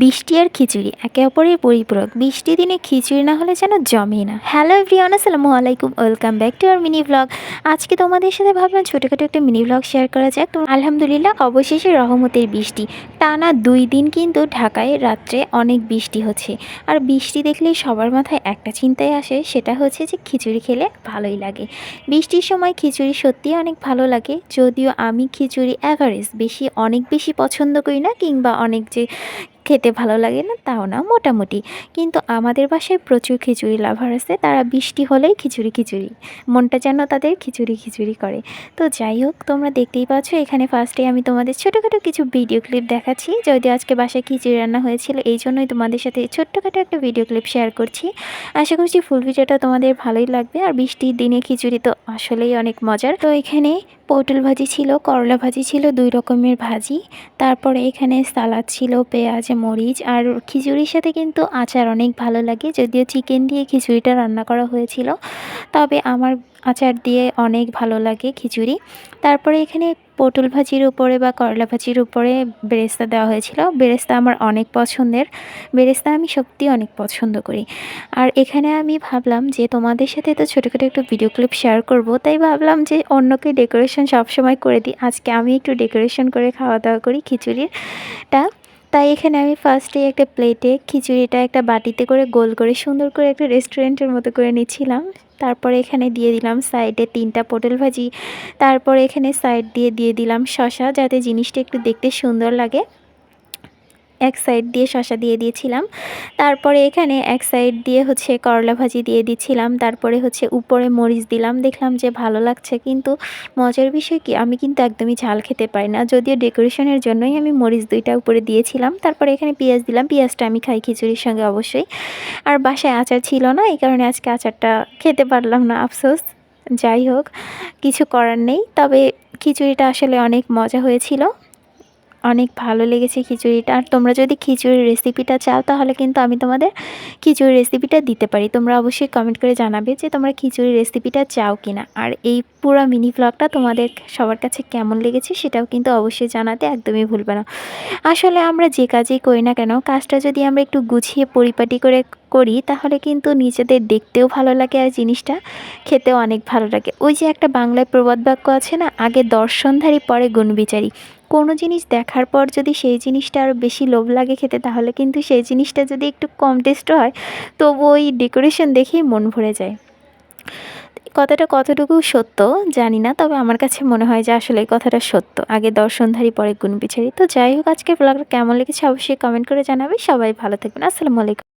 বৃষ্টি আর খিচুড়ি, একে অপরের পরিপূরক। বৃষ্টি দিনে খিচুড়ি না হলে যেন জমে না। হ্যালো এভরিওয়ান আসসালামু আলাইকুম welcome back to our mini blog আজকে তোমাদের সাথে ভাবলাম ছোটোখাটো একটা মিনি ব্লগ শেয়ার করা যাক। তো আলহামদুলিল্লাহ, অবশেষে রহমতের বৃষ্টি। টানা দুই দিন কিন্তু ঢাকায় রাত্রে অনেক বৃষ্টি হচ্ছে। আর বৃষ্টি দেখলেই সবার মাথায় একটা চিন্তায় আসে, সেটা হচ্ছে যে খিচুড়ি খেলে ভালোই লাগে। বৃষ্টির সময় খিচুড়ি সত্যিই অনেক ভালো লাগে। যদিও আমি খিচুড়ি অ্যাভারেজ বেশি, অনেক বেশি পছন্দ করি না, কিংবা অনেক যে খেতে ভালো লাগে না, তাও না, মোটামুটি। কিন্তু আমাদের বাসায় প্রচুর খিচুড়ি লাভার আছে, তারা বৃষ্টি হলেই খিচুড়ি খিচুড়ি, মনটা যেন তাদের খিচুড়ি খিচুড়ি করে। তো যাই হোক, তোমরা দেখতেই পাচ্ছ, এখানে ফার্স্টে আমি তোমাদের ছোটোখাটো কিছু ভিডিও ক্লিপ দেখাচ্ছি যদি আজকে বাসায় খিচুড়ি রান্না হয়েছিল, এই জন্যই তোমাদের সাথে ছোট্টখাটো একটা ভিডিও ক্লিপ শেয়ার করছি। আশা করছি ফুল ভিডিওটা তোমাদের ভালোই লাগবে, আর বৃষ্টির দিনে খিচুড়ি তো আসলেই অনেক মজার। তো এখানে পটল ভাজি ছিল, করলা ভাজি ছিল, দুই রকমের ভাজি। তারপরে এখানে সালাদ ছিল, পেঁয়াজ, মরিচ আর খিচুড়ির সাথে কিন্তু আচার অনেক ভালো লাগে। যদিও চিকেন দিয়ে খিচুড়িটা রান্না করা হয়েছিল, তবে আমার আচার দিয়ে অনেক ভালো লাগে খিচুড়ি। তারপরে এখানে পটল ভাজির উপরে বা করলা ভাজির উপরে বেরেস্তা দেওয়া হয়েছিল। বেরেস্তা আমার অনেক পছন্দের। বেরেস্তা আমি সত্যি অনেক পছন্দ করি। আর এখানে আমি ভাবলাম যে তোমাদের সাথে তো ছোটোখাটো একটু ভিডিও ক্লিপ শেয়ার করব, তাই ভাবলাম যে অন্যকে ডেকোরেশন সবসময় করে দিই। আজকে আমি একটু ডেকোরেশন করে খাওয়া দাওয়া করি খিচুড়িটা তাই এখানে আমি ফার্স্টে একটা প্লেটে খিচুড়িটা একটা বাটিতে করে গোল করে সুন্দর করে একটা রেস্টুরেন্টের মতো করে নিচ্ছিলাম। তারপরে এখানে দিয়ে দিলাম সাইডে তিনটা পটল ভাজি। তারপরে এখানে সাইড দিয়ে দিয়ে দিলাম শশা যাতে জিনিসটা একটু দেখতে সুন্দর লাগে। এক সাইড দিয়ে শশা দিয়ে দিয়েছিলাম। তারপরে এখানে এক সাইড দিয়ে হচ্ছে করলা ভাজি দিয়ে দিচ্ছিলাম। তারপরে হচ্ছে উপরে মরিচ দিলাম। দেখলাম যে ভালো লাগছে, কিন্তু মজার বিষয় কি, আমি কিন্তু একদমই ঝাল খেতে পারি না। যদিও ডেকোরেশনের জন্যই আমি মরিচ দুইটা উপরে দিয়েছিলাম। তারপরে এখানে পেঁয়াজ দিলাম। পেঁয়াজটা আমি খাই খিচুড়ির সঙ্গে অবশ্যই। আর বাসায় আচার ছিল না, এই কারণে আজকে আচারটা খেতে পারলাম না, আফসোস। যাই হোক, কিছু করার নেই। তবে খিচুড়িটা আসলে অনেক মজা হয়েছিল। অনেক ভালো লেগেছে খিচুড়িটা। আর তোমরা যদি খিচুড়ির রেসিপিটা চাও, তাহলে কিন্তু আমি তোমাদের খিচুড়ির রেসিপিটা দিতে পারি। তোমরা অবশ্যই কমেন্ট করে জানাবে যে তোমরা খিচুড়ির রেসিপিটা চাও কি না। আর এই পুরো মিনি ব্লগটা তোমাদের সবার কাছে কেমন লেগেছে সেটাও কিন্তু অবশ্যই জানাতে একদমই ভুলবে না। আসলে আমরা যে কাজেই করি না কেন, কাজটা যদি আমরা একটু গুছিয়ে পরিপাটি করে করি, তাহলে কিন্তু নিজেদের দেখতেও ভালো লাগে আর জিনিসটা খেতেও অনেক ভালো লাগে। ওই যে একটা বাংলায় প্রবাদ বাক্য আছে না, আগে দর্শনধারী পরে গুণবিচারী কোনো জিনিস দেখার পর যদি সেই জিনিসটা আরও বেশি লোভ লাগে খেতে, তাহলে কিন্তু সেই জিনিসটা যদি একটু কম টেস্ট হয়, তবু ওই ডেকোরেশন দেখেই মন ভরে যায়। কথাটা কতটুকু সত্য জানি না, তবে আমার কাছে মনে হয় যে আসলে কথাটা সত্য। আগে দর্শনধারী পরে গুণ বিচারি। তো যাই হোক আজকে ব্লগটা কেমন লেগেছে অবশ্যই কমেন্ট করে জানাবে। সবাই ভালো থাকবেন। আসসালামু আলাইকুম।